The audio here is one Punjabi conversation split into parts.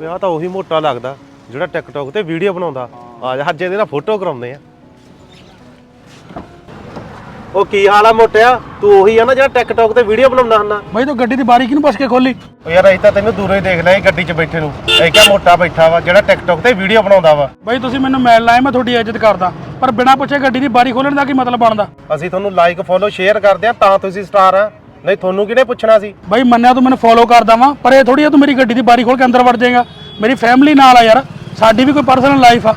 ਵਿਆਹ ਤਾਂ ਉਹੀ ਮੋਟਾ ਲੱਗਦਾ ਜਿਹੜਾ ਟਿਕਟੌਕ ਤੇ ਵੀਡੀਓ ਬਣਾਉਂਦਾ। ਆ ਜਾ ਅੱਜ ਇਹਦੇ ਨਾਲ ਫੋਟੋ ਕਰਾਉਂਦੇ ਆ। ਉਹ ਕੀ ਹਾਲ ਆ ਮੋਟਿਆ? ਤੂੰ ਉਹੀ ਆ ਨਾ ਜਿਹੜਾ ਟਿਕਟੌਕ ਤੇ ਵੀਡੀਓ ਬਣਾਉਂਦਾ ਹੁੰਦਾ। ਬਾਈ ਤੂੰ ਗੱਡੀ ਦੀ ਬਾਰੀ ਕਿਹਨੂੰ ਪੁੱਛ ਕੇ ਖੋਲੀ? ਉਹ ਯਾਰ ਅਸੀਂ ਤਾਂ ਤੈਨੂੰ ਦੂਰੋਂ ਹੀ ਦੇਖ ਲਿਆ ਗੱਡੀ 'ਚ ਬੈਠੇ ਨੂੰ। ਇਹ ਕਿਆ ਮੋਟਾ ਬੈਠਾ ਵਾ ਜਿਹੜਾ ਟਿਕਟੌਕ ਤੇ ਵੀਡੀਓ ਬਣਾਉਂਦਾ ਵਾ। ਬਾਈ ਤੁਸੀਂ ਮੈਨੂੰ ਮੈਲ ਲਾਏ ਮੈਂ ਤੁਹਾਡੀ ਇੱਜ਼ਤ ਕਰਦਾ। ਪਰ ਬਿਨਾਂ ਪੁੱਛੇ ਗੱਡੀ ਦੀ ਬਾਰੀ ਖੋਲਣ ਦਾ ਕੀ ਮਤਲਬ ਬਣਦਾ? ਅਸੀਂ ਤੁਹਾਨੂੰ ਲਾਈਕ ਫੋਲੋ ਸ਼ੇਅਰ ਕਰਦੇ ਆ ਤਾਂ ਤੁਸੀਂ ਸਟਾਰ ਆ। ਨਹੀਂ ਤੁਹਾਨੂੰ ਕਿਹਨੇ ਪੁੱਛਣਾ ਸੀ? ਬਾਈ ਮੰਨਿਆ ਤੂੰ ਮੈਨੂੰ ਫੋਲੋ ਕਰਦਾ ਵਾਂ ਪਰ ਇਹ ਥੋੜੀ ਆ ਤੂੰ ਮੇਰੀ ਗੱਡੀ ਦੀ ਬਾਰੀ ਖੋਲ ਕੇ ਅੰਦਰ ਵੜ ਜਾਏਗਾ। ਮੇਰੀ ਫੈਮਿਲੀ ਨਾਲ ਆ ਯਾਰ ਸਾਡੀ ਵੀ ਕੋਈ ਪਰਸਨਲ ਲਾਈਫ ਆ।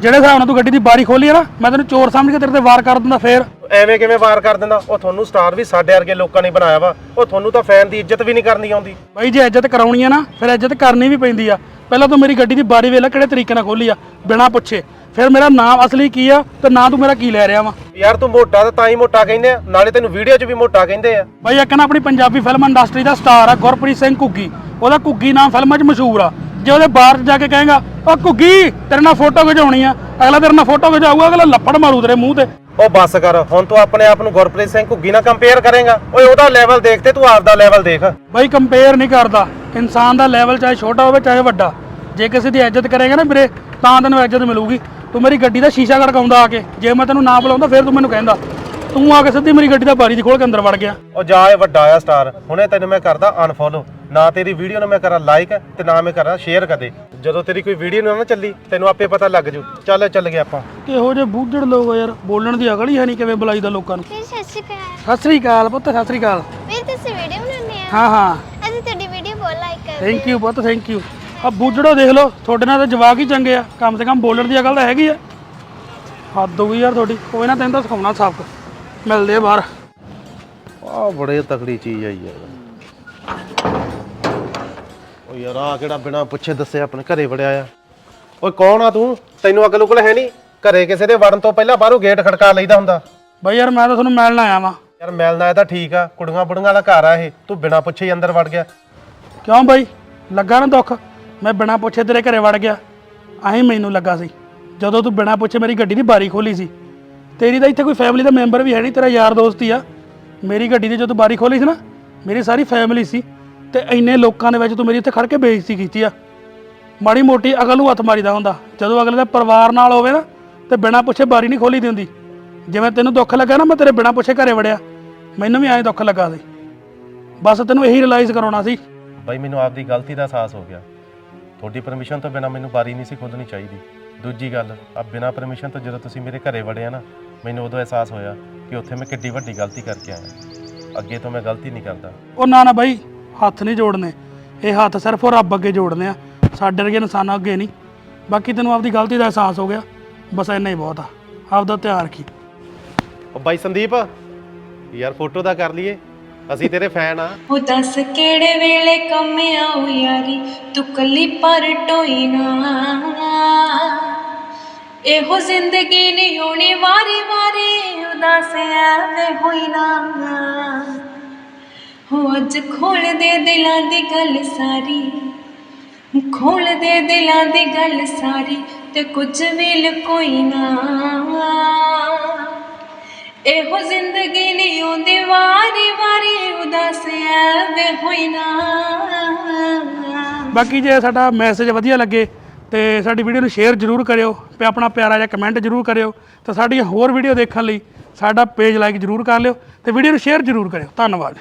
ਜਿਹੜੇ ਹਿਸਾਬ ਨਾਲ ਤੂੰ ਗੱਡੀ ਦੀ ਬਾਰੀ ਖੋਲੀ ਆ ਨਾ ਮੈਂ ਤੈਨੂੰ ਚੋਰ ਸਮਝ ਕੇ ਤੇਰੇ ਤੇ ਵਾਰ ਕਰ ਦਿੰਦਾ ਫੇਰ। ਐਵੇਂ ਕਿਵੇਂ ਵਾਰ ਕਰ ਦਿੰਦਾ? ਉਹ ਤੁਹਾਨੂੰ ਸਟਾਰ ਵੀ ਸਾਡੇ ਵਰਗੇ ਲੋਕਾਂ ਨੇ ਬਣਾਇਆ ਵਾ। ਉਹ ਤੁਹਾਨੂੰ ਤਾਂ ਫੈਨ ਦੀ ਇੱਜ਼ਤ ਵੀ ਨਹੀਂ ਕਰਨੀ ਆਉਂਦੀ। ਬਾਈ ਜੇ ਇੱਜ਼ਤ ਕਰਾਉਣੀ ਆ ਨਾ ਫਿਰ ਇੱਜ਼ਤ ਕਰਨੀ ਵੀ ਪੈਂਦੀ ਆ। ਪਹਿਲਾਂ ਤੂੰ ਮੇਰੀ ਗੱਡੀ ਦੀ ਬਾਰੀ ਵੇਖ ਲੈ ਕਿਹੜੇ ਤਰੀਕੇ ਨਾਲ ਖੋਲੀ ਆ ਬਿਨਾਂ ਪੁੱਛੇ। ਫਿਰ ਮੇਰਾ ਨਾਮ ਅਸਲੀ ਕੀ ਆ ਤੇ ਨਾਂ ਤੂੰ ਮੇਰਾ ਕੀ ਲੈ ਰਿਹਾ ਵਾ? ਯਾਰ ਤੂੰ ਮੋਟਾ ਤਾਂ ਤਾਂ ਹੀ ਮੋਟਾ ਕਹਿੰਦੇ ਆ ਨਾਲੇ ਤੈਨੂੰ ਵੀਡੀਓ 'ਚ ਵੀ ਮੋਟਾ ਕਹਿੰਦੇ ਆ। ਬਾਈ ਇੱਕ ਨਾ ਆਪਣੀ ਪੰਜਾਬੀ ਫਿਲਮ ਇੰਡਸਟਰੀ ਦਾ ਸਟਾਰ ਆ ਗੁਰਪ੍ਰੀਤ ਸਿੰਘ ਘੁੱਗੀ। ਉਹਦਾ ਘੁੱਗੀ ਨਾਮ ਫਿਲਮਾਂ 'ਚ ਮਸ਼ਹੂਰ ਆ। ਜੇ ਉਹਦੇ ਬਾਹਰ ਜਾ ਕੇ ਕਹੇਗਾ ਉਹ ਘੁੱਗੀ ਤੇਰੇ ਨਾਲ ਫੋਟੋ ਖਿਚਾਉਣੀ ਆ। ਅਗਲਾ ਤੇਰੇ ਨਾਲ ਫੋਟੋ ਖਿਚਾਊਗਾ ਅਗਲਾ ਲੱਫੜ ਮਾਰੂ ਤੇਰੇ ਮੂੰਹ ਤੇ। ਉਹ ਬੱਸ ਕਰ ਹੁਣ ਤੂੰ ਆਪਣੇ ਆਪ ਨੂੰ ਗੁਰਪ੍ਰੀਤ ਸਿੰਘ ਘੁੱਗੀ ਨਾਲ ਕੰਪੇਅਰ ਕਰੇਗਾ। ਓਏ ਉਹਦਾ ਲੈਵਲ ਦੇਖ ਤੇ ਤੂੰ ਆਪਦਾ ਲੈਵਲ ਦੇਖ। ਬਾਈ ਕੰਪੇਅਰ ਨਹੀਂ ਕਰਦਾ। ਇਨਸਾਨ ਦਾ ਲੈਵਲ ਚਾਹੇ ਛੋਟਾ ਹੋਵੇ ਚਾਹੇ ਵੱਡਾ। ਜੇ ਕਿਸੇ ਦੀ ਇੱਜ਼ਤ ਕਰੇਗਾ ਨਾ ਵੀਰੇ ਤਾਂ ਤੈਨੂੰ ਇੱਜ਼ਤ ਮਿਲੂਗੀ। ਤੂੰ ਮੇਰੀ ਗੱਡੀ ਦਾ ਸ਼ੀਸ਼ਾ ਖੜਕਾਉਂਦਾ ਆ ਕੇ। ਜੇ ਮੈਂ ਤੈਨੂੰ ਨਾ ਬੁਲਾਉਂਦਾ ਫਿਰ ਤੂੰ ਮੈਨੂੰ ਕਹਿੰਦਾ। ਤੂੰ ਆ ਕੇ ਸਿੱਧੀ ਮੇਰੀ ਗੱਡੀ ਦਾ ਬਾਰੀ ਦੀ ਖੋਲ ਕੇ ਅੰਦਰ ਵੜ ਗਿਆ। ਉਹ ਜਾ ਇਹ ਵੱਡਾ ਆ ਸਟਾਰ। ਹੁਣੇ ਤੈਨੂੰ ਮੈਂ ਕਰਦਾ ਅਨਫੋਲੋ ਨਾ ਤੇਰੀ ਵੀਡੀਓ ਨੂੰ ਮੈਂ ਕਰਾਂ ਲਾਈਕ ਤੇ ਨਾ ਮੈਂ ਕਰਾਂ ਸ਼ੇਅਰ ਕਦੇ। ਜਦੋਂ ਤੇਰੀ ਕੋਈ ਵੀਡੀਓ ਨਾ ਨਾ ਚੱਲੀ ਤੈਨੂੰ ਆਪੇ ਪਤਾ ਲੱਗ ਜੂ। ਚੱਲ ਚੱਲ ਗਿਆ ਆਪਾਂ। ਕਿਹੋ ਜਿਹੇ ਬੂਝੜ ਲੋਕ ਆ ਯਾਰ ਬੋਲਣ ਦੀ ਅਕਲ ਹੀ ਹੈ ਨਹੀਂ ਕਿਵੇਂ ਬੁਲਾਈਦਾ ਲੋਕਾਂ ਨੂੰ। ਵੀਰ ਸਤਿ ਸ਼੍ਰੀ ਅਕਾਲ। ਸਤਿ ਸ੍ਰੀ ਅਕਾਲ ਪੁੱਤ ਸਤਿ ਸ੍ਰੀ ਅਕਾਲ। ਵੀਰ ਤੁਸੀਂ ਵੀਡੀਓ ਬਣਾਉਂਦੇ ਆ ਹਾਂ ਹਾਂ। ਅਸੀਂ ਤੁਹਾਡੀ ਵੀਡੀਓ ਬਹੁਤ ਲਾਈਕ ਕਰਦੇ ਥੈਂਕ ਯੂ ਪੁੱਤ ਥੈਂਕ ਯੂ ਆ ਬੂਝੜੋ ਦੇਖ ਲਓ ਤੁਹਾਡੇ ਨਾਲ ਤਾਂ ਜਵਾਕ ਹੀ ਚੰਗੇ ਆ। ਕਮ ਸੇ ਕਮ ਬੋਲਣ ਦੀ ਅਕਲ ਤਾਂ ਹੈਗੀ ਆ। ਹੱਦ ਹੋ ਗਈ ਯਾਰ ਤੁਹਾਡੀ। ਕੋਈ ਨਾ ਤੈਨੂੰ ਤਾਂ ਸਿਖਾਉਣਾ ਸਬਕ। ਮਿਲਦੇ ਆ ਬਾਹਰ। ਆ ਬੜੇ ਤਕੜੀ ਚੀਜ਼ ਆਈ ਯਾਰ। ਓ ਯਾਰ ਆ ਕਿਹੜਾ ਬਿਨਾ ਪੁੱਛੇ ਦੱਸੇ ਆਪਣੇ ਘਰੇ ਵੜਿਆ ਆ। ਓਏ ਕੌਣ ਆ ਤੂੰ? ਤੈਨੂੰ ਅਕਲ ਉਕਲ ਹੈ ਨਹੀਂ? ਘਰੇ ਕਿਸੇ ਦੇ ਵੜਨ ਤੋਂ ਪਹਿਲਾਂ ਬਾਹਰੋਂ ਗੇਟ ਖੜਕਾ ਲਈਦਾ ਹੁੰਦਾ। ਬਾਈ ਯਾਰ ਮੈਂ ਤਾਂ ਤੁਹਾਨੂੰ ਮਿਲਣ ਆਇਆ ਵਾਂ। ਯਾਰ ਮਿਲਣਾ ਇਹ ਤਾਂ ਠੀਕ ਆ ਕੁੜੀਆਂ ਬੁੜੀਆਂ ਦਾ ਘਰ ਆ ਇਹ। ਤੂੰ ਬਿਨਾ ਪੁੱਛੇ ਹੀ ਅੰਦਰ ਵੜ ਗਿਆ। ਕਿਉਂ ਬਾਈ? ਲੱਗਾ ਨਾ ਦੁੱਖ? ਮੈਂ ਬਿਨਾਂ ਪੁੱਛੇ ਤੇਰੇ ਘਰੇ ਵੜ ਗਿਆ। ਆਹੀਂ ਮੈਨੂੰ ਲੱਗਾ ਸੀ। ਜਦੋਂ ਤੂੰ ਬਿਨਾਂ ਪੁੱਛੇ ਮੇਰੀ ਗੱਡੀ ਦੀ ਬਾਰੀ ਖੋਲੀ ਸੀ। ਤੇਰੀ ਤਾਂ ਇੱਥੇ ਕੋਈ ਫੈਮਿਲੀ ਦਾ ਮੈਂਬਰ ਵੀ ਹੈ ਨਹੀਂ ਤੇਰਾ ਯਾਰ ਦੋਸਤ ਹੀ ਆ। ਮੇਰੀ ਗੱਡੀ ਦੀ ਜਦੋਂ ਬਾਰੀ ਖੋਲੀ ਸੀ ਨਾ ਮੇਰੀ ਸਾਰੀ ਫੈਮਿਲੀ ਸੀ। ਤੇ ਇੰਨੇ ਲੋਕਾਂ ਦੇ ਵਿੱਚ ਤੂੰ ਮੇਰੀ ਇੱਥੇ ਖੜ ਕੇ ਬੇਇੱਜ਼ਤੀ ਕੀਤੀ ਆ। ਮਾੜੀ ਮੋਟੀ ਅਗਲ ਨੂੰ ਹੱਥ ਮਾਰੀਦਾ ਹੁੰਦਾ। ਜਦੋਂ ਅਗਲੇ ਦਾ ਪਰਿਵਾਰ ਨਾਲ ਹੋਵੇ ਨਾ ਤੇ ਬਿਨਾਂ ਪੁੱਛੇ ਬਾਰੀ ਨਹੀਂ ਖੋਲੀ ਦੀ ਹੁੰਦੀ। ਜਿਵੇਂ ਤੈਨੂੰ ਦੁੱਖ ਲੱਗਾ ਨਾ ਮੈਂ ਤੇਰੇ ਬਿਨਾਂ ਪੁੱਛੇ ਘਰੇ ਵੜਿਆ। ਮੈਨੂੰ ਵੀ ਐਂ ਦੁੱਖ ਲੱਗਾ ਸੀ। ਬਸ ਤੈਨੂੰ ਇਹੀ ਰਿਅਲਾਈਜ਼ ਕਰਾਉਣਾ ਸੀ। ਬਾਈ ਮੈਨੂੰ ਆਪਦੀ ਗਲਤੀ ਦਾ ਅਹਿਸਾਸ ਹੋ ਗਿਆ। ਤੁਹਾਡੀ ਪਰਮਿਸ਼ਨ ਤੋਂ ਬਿਨਾ ਮੈਨੂੰ ਬਾਰੀ ਨਹੀਂ ਸੀ ਖੋਲਣੀ ਚਾਹੀਦੀ। ਦੂਜੀ ਗੱਲ ਆ ਬਿਨਾ ਪਰਮਿਸ਼ਨ ਤੋਂ ਜਦੋਂ ਤੁਸੀਂ ਮੇਰੇ ਘਰੇ ਵੜੇ ਆ ਨਾ ਮੈਨੂੰ ਉਦੋਂ ਅਹਿਸਾਸ ਹੋਇਆ ਕਿ ਉੱਥੇ ਮੈਂ ਕਿੱਡੀ ਵੱਡੀ ਗਲਤੀ ਕਰਕੇ ਆਇਆ। ਅੱਗੇ ਤੋਂ ਮੈਂ ਗਲਤੀ ਨਹੀਂ ਕਰਦਾ। ਉਹ ਨਾ ਨਾ ਬਾਈ ਹੱਥ ਨਹੀਂ ਜੋੜਨੇ। ਇਹ ਹੱਥ ਸਿਰਫ ਉਹ ਰੱਬ ਅੱਗੇ ਜੋੜਨੇ ਆ। ਸਾਡੇ ਵਰਗੇ ਇਨਸਾਨਾਂ ਅੱਗੇ ਨਹੀਂ। ਬਾਕੀ ਤੈਨੂੰ ਆਪਦੀ ਗਲਤੀ ਦਾ ਅਹਿਸਾਸ ਹੋ ਗਿਆ। ਬਸ ਇੰਨਾ ਹੀ ਬਹੁਤ ਆ। ਆਪਦਾ ਧਿਆਨ ਰੱਖੀ। ਉਹ ਬਾਈ ਸੰਦੀਪ ਯਾਰ ਫੋਟੋ ਦਾ ਕਰ ਲਈਏ। ਅਸੀਂ ਤੇਰੇ ਫੈਨ ਆ। ਉਹ ਦੱਸ ਕਿਹੜੇ ਵੇਲੇ ਕੰਮ ਆਉ ਯਾਰੀ? ਤੂੰ ਕੱਲੀ ਪਰ ਟੋਈ ਨਾ। ਇਹੋ ਜ਼ਿੰਦਗੀ ਨਹੀਂ ਹੋਣੀ। ਵਾਰੀ ਵਾਰੀ ਉਦਾਸ ਐਵੇਂ ਹੋਈ ਨਾ। ਹੋ ਅੱਜ ਖੋਲ ਦੇ ਦਿਲਾਂ ਦੀ ਗੱਲ ਸਾਰੀ। ਖੋਲ ਦੇ ਦਿਲਾਂ ਦੀ ਗੱਲ ਸਾਰੀ ਤੇ ਕੁਝ ਵੀ ਲਕੋਈ ਨਾ। ਇਹੋ ਜ਼ਿੰਦਗੀ ਨਹੀਂ ਆਉਂਦੀ, ਵਾਰੀ ਵਾਰੀ ਉਦਾਸ ਐਵੇਂ ਹੋਈ ਨਾ। ਬਾਕੀ ਜੇ ਸਾਡਾ ਮੈਸੇਜ ਵਧੀਆ ਲੱਗੇ ਤੇ ਸਾਡੀ ਵੀਡੀਓ ਨੂੰ ਸ਼ੇਅਰ ਜ਼ਰੂਰ ਕਰਿਓ ਤੇ ਆਪਣਾ ਪਿਆਰਾ ਜਿਹਾ ਕਮੈਂਟ ਜ਼ਰੂਰ ਕਰਿਓ ਤੇ ਸਾਡੀਆਂ ਹੋਰ ਵੀਡੀਓ ਦੇਖਣ ਲਈ ਸਾਡਾ ਪੇਜ ਲਾਈਕ ਜ਼ਰੂਰ ਕਰ ਲਿਓ ਤੇ ਵੀਡੀਓ ਨੂੰ ਸ਼ੇਅਰ ਜ਼ਰੂਰ ਕਰਿਓ। ਧੰਨਵਾਦ।